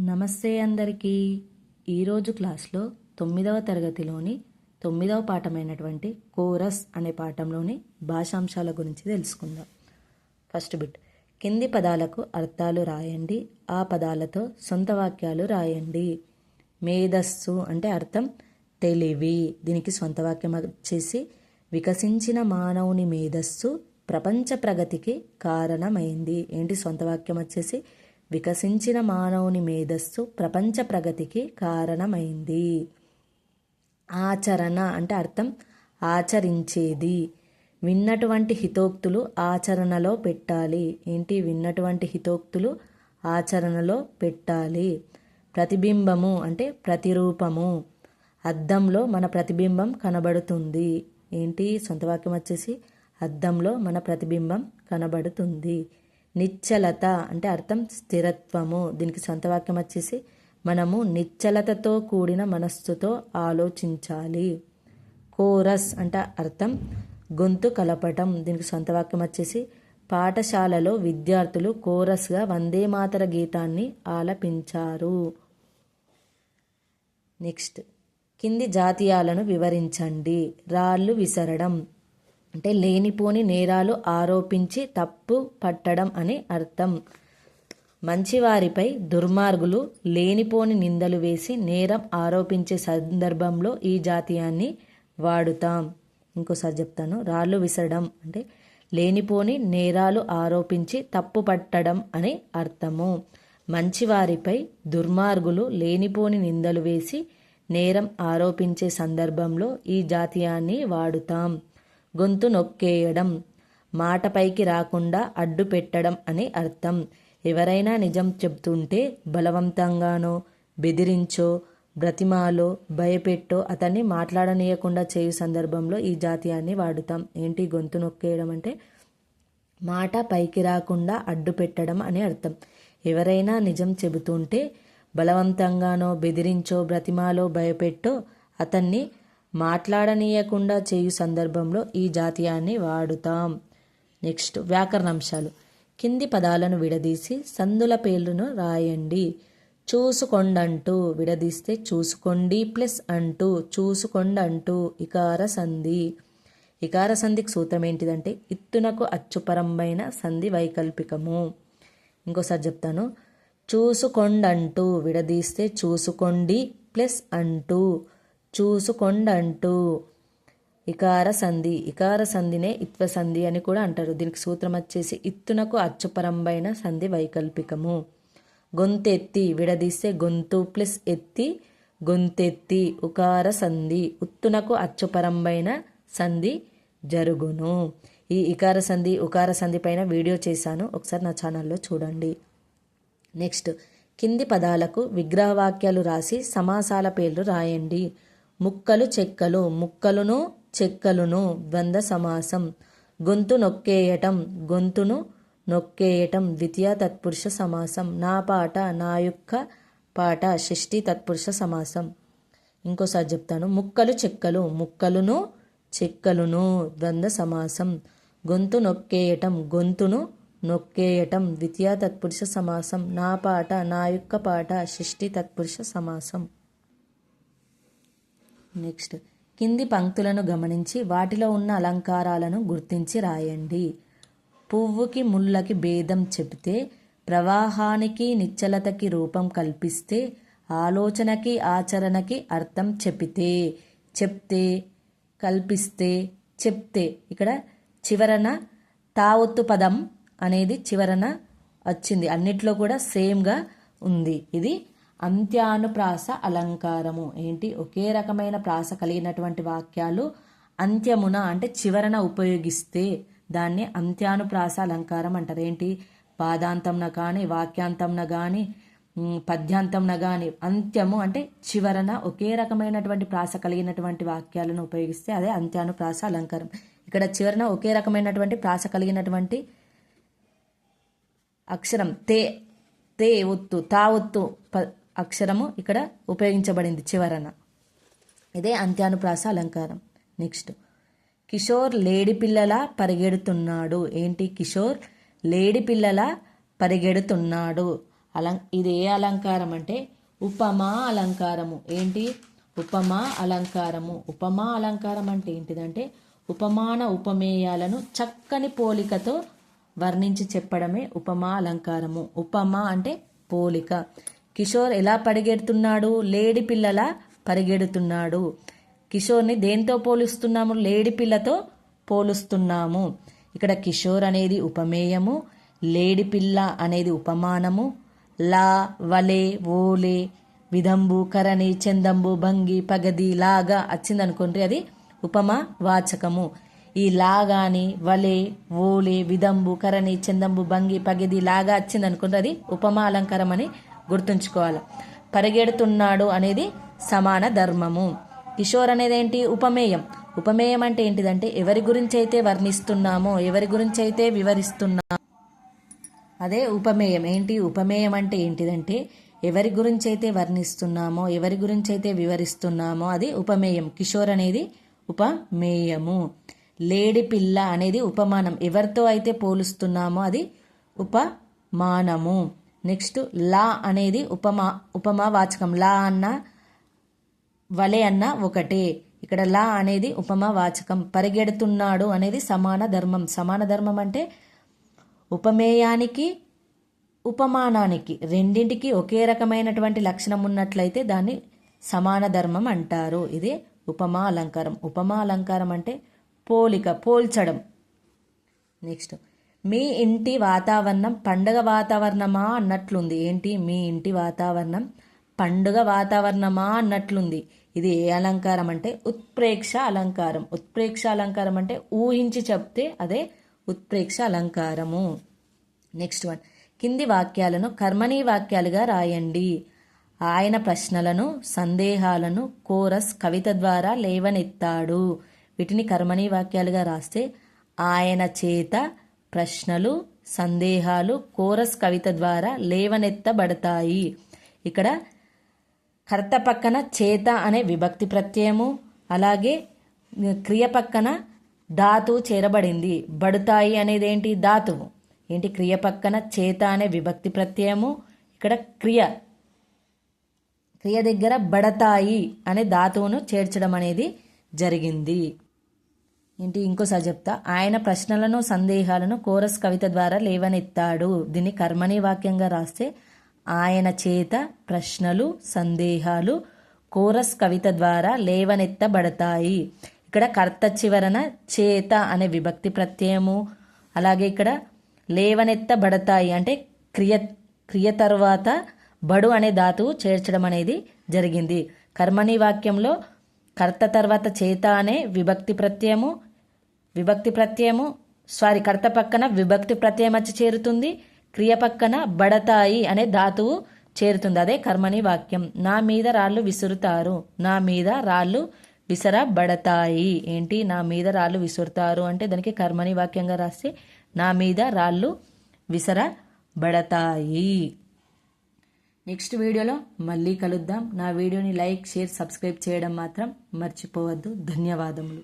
నమస్తే అందరికీ. ఈరోజు క్లాస్లో తొమ్మిదవ తరగతిలోని తొమ్మిదవ పాఠమైనటువంటి కోరస్ అనే పాఠంలోని భాషాంశాల గురించి తెలుసుకుందాం. First bit. కింది పదాలకు అర్థాలు రాయండి. ఆ పదాలతో సొంత వాక్యాలు రాయండి. మేధస్సు అంటే అర్థం తెలివి. దీనికి సొంత వాక్యం వచ్చేసి వికసించిన మానవుని మేధస్సు ప్రపంచ ప్రగతికి కారణమైంది. ఏంటి సొంత వాక్యం వచ్చేసి? వికసించిన మానవుని మేధస్సు ప్రపంచ ప్రగతికి కారణమైంది. ఆచరణ అంటే అర్థం ఆచరించేది. విన్నటువంటి హితోక్తులు ఆచరణలో పెట్టాలి. ఏంటి? విన్నటువంటి హితోక్తులు ఆచరణలో పెట్టాలి. ప్రతిబింబము అంటే ప్రతిరూపము. అద్దంలో మన ప్రతిబింబం కనబడుతుంది. ఏంటి? సొంత వాక్యం వచ్చేసి అద్దంలో మన ప్రతిబింబం కనబడుతుంది. నిశ్చలత అంటే అర్థం స్థిరత్వము. దీనికి సొంత వాక్యం వచ్చేసి మనము నిశ్చలతతో కూడిన మనస్సుతో ఆలోచించాలి. కోరస్ అంటే అర్థం గొంతు కలపటం. దీనికి సొంత వాక్యం వచ్చేసి పాఠశాలలో విద్యార్థులు కోరస్గా వందే మాతర గీతాన్ని ఆలపించారు. నెక్స్ట్ కింది జాతీయాలను వివరించండి. రాళ్ళు విసరడం. అంటే లేనిపోని నేరాలు ఆరోపించి తప్పు పట్టడం అని అర్థం. మంచివారిపై దుర్మార్గులు లేనిపోని నిందలు వేసి నేరం ఆరోపించే సందర్భంలో ఈ జాతీయాన్ని వాడుతాం. ఇంకోసారి చెప్తాను. రాళ్ళు విసరడం అంటే లేనిపోని నేరాలు ఆరోపించి తప్పు పట్టడం అని అర్థము. మంచివారిపై దుర్మార్గులు లేనిపోని నిందలు వేసి నేరం ఆరోపించే సందర్భంలో ఈ జాతీయాన్ని వాడుతాం. గొంతు నొక్కేయడం మాట పైకి రాకుండా అడ్డు పెట్టడం అని అర్థం. ఎవరైనా నిజం చెప్తుంటే బలవంతంగానో బెదిరించో బ్రతిమాలో భయపెట్టో అతన్ని మాట్లాడనీయకుండా చేయు సందర్భంలో ఈ జాతీయాన్ని వాడుతాం. ఏంటి గొంతు నొక్కేయడం అంటే? మాట పైకి రాకుండా అడ్డు పెట్టడం అని అర్థం. ఎవరైనా నిజం చెబుతుంటే బలవంతంగానో బెదిరించో బ్రతిమాలో భయపెట్టో అతన్ని మాట్లాడనీయకుండా చేయు సందర్భంలో ఈ జాతీయాన్ని వాడుతాం. నెక్స్ట్ వ్యాకరణాంశాలు. కింది పదాలను విడదీసి సందుల పేర్లను రాయండి. చూసుకొండంటూ విడదీస్తే చూసుకోండి ప్లస్ అంటూ చూసుకొండంటూ ఇకార సంధి. ఇకార సంధికి సూత్రం ఏంటిదంటే ఇత్తునకు అచ్చుపరంబైన సంధి వైకల్పికము. ఇంకోసారి చెప్తాను. చూసుకొండంటూ విడదీస్తే చూసుకోండి ప్లస్ అంటూ చూసుకొండంటూ. ఇకార సంధి ఇకార సంధినే ఇత్వ సంధి అని కూడా అంటారు. దీనికి సూత్రం వచ్చేసి ఇత్తునకు అచ్చుపరంబైన సంధి వైకల్పికము. గొంతెత్తి విడదీస్తే గొంతు ప్లస్ ఎత్తి గొంతెత్తి ఉకార సంధి ఉత్తునకు అచ్చుపరంబైన సంధి జరుగును. ఈ ఇకార సంధి ఉకార సంధి పైన వీడియో చేశాను. ఒకసారి నా ఛానల్లో చూడండి. నెక్స్ట్ కింది పదాలకు విగ్రహవాక్యాలు రాసి సమాసాల పేర్లు రాయండి. ముక్కలు చెక్కలు ముక్కలును చెక్కలును ద్వంద్వ సమాసం. గొంతు నొక్కేయటం గొంతును నొక్కేయటం ద్వితీయ తత్పురుష సమాసం. నా పాట నా యొక్క పాట షష్ఠి తత్పురుష సమాసం. ఇంకోసారి చెప్తాను. ముక్కలు చెక్కలు ముక్కలును చెక్కలును ద్వంద్వ సమాసం. గొంతు నొక్కేయటం గొంతును నొక్కేయటం ద్వితీయ తత్పురుష సమాసం. నా పాట నా యొక్క పాట షష్ఠి తత్పురుష సమాసం. నెక్స్ట్. కింది పంక్తులను గమనించి వాటిలో ఉన్న అలంకారాలను గుర్తించి రాయండి. పువ్వుకి ముళ్ళకి భేదం చెబితే ప్రవాహానికి నిశ్చలతకి రూపం కల్పిస్తే ఆలోచనకి ఆచరణకి అర్థం చెపితే చెప్తే కల్పిస్తే చెప్తే. ఇక్కడ చివరన తావొత్తు పదం అనేది చివరన వచ్చింది. అన్నిట్లో కూడా సేమ్గా ఉంది. ఇది అంత్యానుప్రాస అలంకారము. ఏంటి? ఒకే రకమైన ప్రాస కలిగినటువంటి వాక్యాలు అంత్యమున అంటే చివరన ఉపయోగిస్తే దాన్ని అంత్యానుప్రాస అలంకారం అంటారు. ఏంటి? పాదాంతంన కానీ వాక్యాంతంన కానీ పద్యాంతంన కానీ అంత్యము అంటే చివరన ఒకే రకమైనటువంటి ప్రాస కలిగినటువంటి వాక్యాలను ఉపయోగిస్తే అదే అంత్యానుప్రాస అలంకారం. ఇక్కడ చివరన ఒకే రకమైనటువంటి ప్రాస కలిగినటువంటి అక్షరం తే తే ఒత్తు తా ఒత్తు అక్షరము ఇక్కడ ఉపయోగించబడింది చివరన. ఇదే అంత్యానుప్రాస అలంకారం. నెక్స్ట్. కిషోర్ లేడి పిల్లల పరిగెడుతున్నాడు. ఏంటి కిషోర్? లేడి పిల్లల పరిగెడుతున్నాడు. అలం ఇది ఏ అలంకారం అంటే ఉపమా అలంకారము. ఏంటి? ఉపమా అలంకారము. ఉపమా అలంకారం అంటే ఏంటిదంటే ఉపమాన ఉపమేయాలను చక్కని పోలికతో వర్ణించి చెప్పడమే ఉపమా అలంకారము. ఉపమా అంటే పోలిక. కిషోర్ ఎలా పరిగెడుతున్నాడు? లేడి పిల్లలా పరిగెడుతున్నాడు. కిషోర్ని దేంతో పోలుస్తున్నాము? లేడి పిల్లతో పోలుస్తున్నాము. ఇక్కడ కిషోర్ అనేది ఉపమేయము లేడి పిల్ల అనేది ఉపమానము. లా వలే ఓలే విధంబు కరణి చందంబు భంగి పగది లాగా వచ్చిందనుకోండి అది ఉపమా వాచకము. ఈ లా గాని వలే ఓలే విధంబు కరణి చందంబు భంగి పగది లాగా వచ్చిందనుకోండి అది ఉపమా అలంకారం అని గుర్తుంచుకోవాలి. పరిగెడుతున్నాడు అనేది సమాన ధర్మము. కిషోర్ అనేది ఏంటి ఉపమేయం. ఉపమేయం అంటే ఏంటిదంటే ఎవరి గురించి అయితే వర్ణిస్తున్నామో ఎవరి గురించి అయితే వివరిస్తున్నామో. అదే ఉపమేయం. ఏంటి? ఉపమేయం అంటే ఏంటిదంటే ఎవరి గురించి అయితే వర్ణిస్తున్నామో ఎవరి గురించి అయితే వివరిస్తున్నామో అది ఉపమేయం. కిషోర్ అనేది ఉపమేయము. లేడి పిల్ల అనేది ఉపమానం. ఎవరితో అయితే పోలుస్తున్నామో అది ఉపమానము. నెక్స్ట్ లా అనేది ఉపమా ఉపమా వాచకం. లా అన్న వలె అన్న ఒకటే. ఇక్కడ లా అనేది ఉపమా వాచకం. పరిగెడుతున్నాడు అనేది సమాన ధర్మం. సమాన ధర్మం అంటే ఉపమేయానికి ఉపమానానికి రెండింటికి ఒకే రకమైనటువంటి లక్షణం ఉన్నట్లయితే దాన్ని సమాన ధర్మం అంటారు. ఇది ఉపమా అలంకారం. ఉపమా అలంకారం అంటే పోలిక పోల్చడం. నెక్స్ట్ మీ ఇంటి వాతావరణం పండగ వాతావరణమా అన్నట్లుంది. ఏంటి? మీ ఇంటి వాతావరణం పండుగ వాతావరణమా అన్నట్లుంది. ఇది ఏ అలంకారం అంటే ఉత్ప్రేక్ష అలంకారం. ఉత్ప్రేక్ష అలంకారం అంటే ఊహించి చెప్తే అదే ఉత్ప్రేక్ష అలంకారము. Next one. కింది వాక్యాలను కర్మణీ వాక్యాలుగా రాయండి. ఆయన ప్రశ్నలను సందేహాలను కోరస్ కవిత ద్వారా లేవనెత్తాడు. వీటిని కర్మణీ వాక్యాలుగా రాస్తే ఆయన చేత ప్రశ్నలు సందేహాలు కోరస్ కవిత ద్వారా లేవనెత్తబడతాయి. ఇక్కడ కర్త పక్కన చేత అనే విభక్తి ప్రత్యయము అలాగే క్రియ పక్కన ధాతువు చేరబడింది. బడుతాయి అనేది ఏంటి ధాతువు ఏంటి? క్రియ పక్కన చేత అనే విభక్తి ప్రత్యయము ఇక్కడ క్రియ. క్రియ దగ్గర బడతాయి అనే ధాతువును చేర్చడం అనేది జరిగింది. ఏంటి? ఇంకోసారి చెప్తా. ఆయన ప్రశ్నలను సందేహాలను కోరస్ కవిత ద్వారా లేవనెత్తాడు. దీన్ని కర్మణి వాక్యంగా రాస్తే ఆయన చేత ప్రశ్నలు సందేహాలు కోరస్ కవిత ద్వారా లేవనెత్తబడతాయి. ఇక్కడ కర్త చివరన చేత అనే విభక్తి ప్రత్యయము అలాగే ఇక్కడ లేవనెత్తబడతాయి అంటే క్రియ క్రియ తర్వాత బడు అనే ధాతువు చేర్చడం అనేది జరిగింది. కర్మణి వాక్యంలో కర్త తర్వాత చేత అనే విభక్తి ప్రత్యయము విభక్తి ప్రత్యయము సారీ కర్త పక్కన విభక్తి ప్రత్యయం వచ్చి చేరుతుంది క్రియ పక్కన బడతాయి అనే ధాతువు చేరుతుంది. అదే కర్మణి వాక్యం. నా మీద రాళ్ళు విసురుతారు నా మీద రాళ్ళు విసరబడతాయి. ఏంటి? నా మీద రాళ్ళు విసురుతారు అంటే దానికి కర్మణి వాక్యంగా రాస్తే నా మీద రాళ్ళు విసరబడతాయి. నెక్స్ట్ వీడియోలో మళ్ళీ కలుద్దాం. నా వీడియోని లైక్ షేర్ సబ్స్క్రైబ్ చేయడం మాత్రం మర్చిపోవద్దు. ధన్యవాదములు.